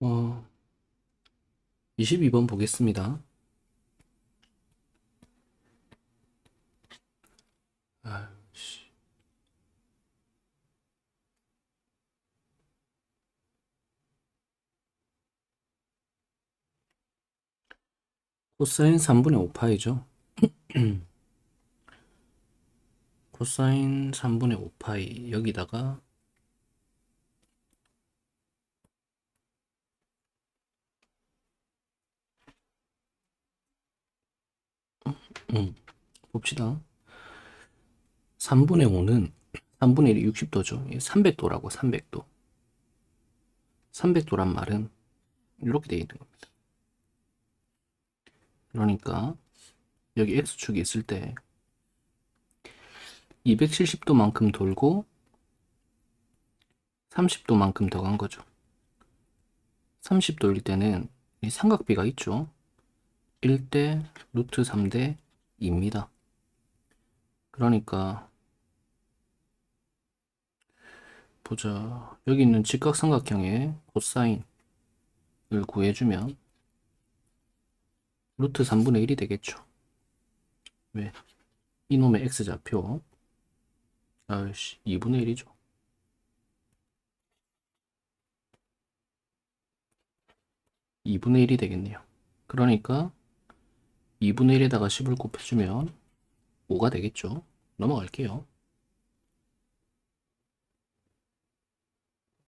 어, 22번 보겠습니다. 아이씨. 코사인 3분의 5파이죠. 코사인 3분의 5파이 여기다가 음, 봅시다. 3분의 5는 3분의 1이 60도죠. 300도라고 300도. 300도란 말은 이렇게 되어 있는 겁니다. 그러니까 여기 x축이 있을 때 270도만큼 돌고 30도만큼 더 간 거죠. 30도일 때는 이 삼각비가 있죠. 1대 루트 3대 2 입니다. 그러니까 보자. 여기 있는 직각삼각형의 코사인을 구해주면 루트 3분의 1이 되겠죠. 왜? 이놈의 x좌표 아이씨 2분의 1이죠. 2분의 1이 되겠네요. 그러니까 2분의 1에다가 10을 곱해주면 5가 되겠죠. 넘어갈게요.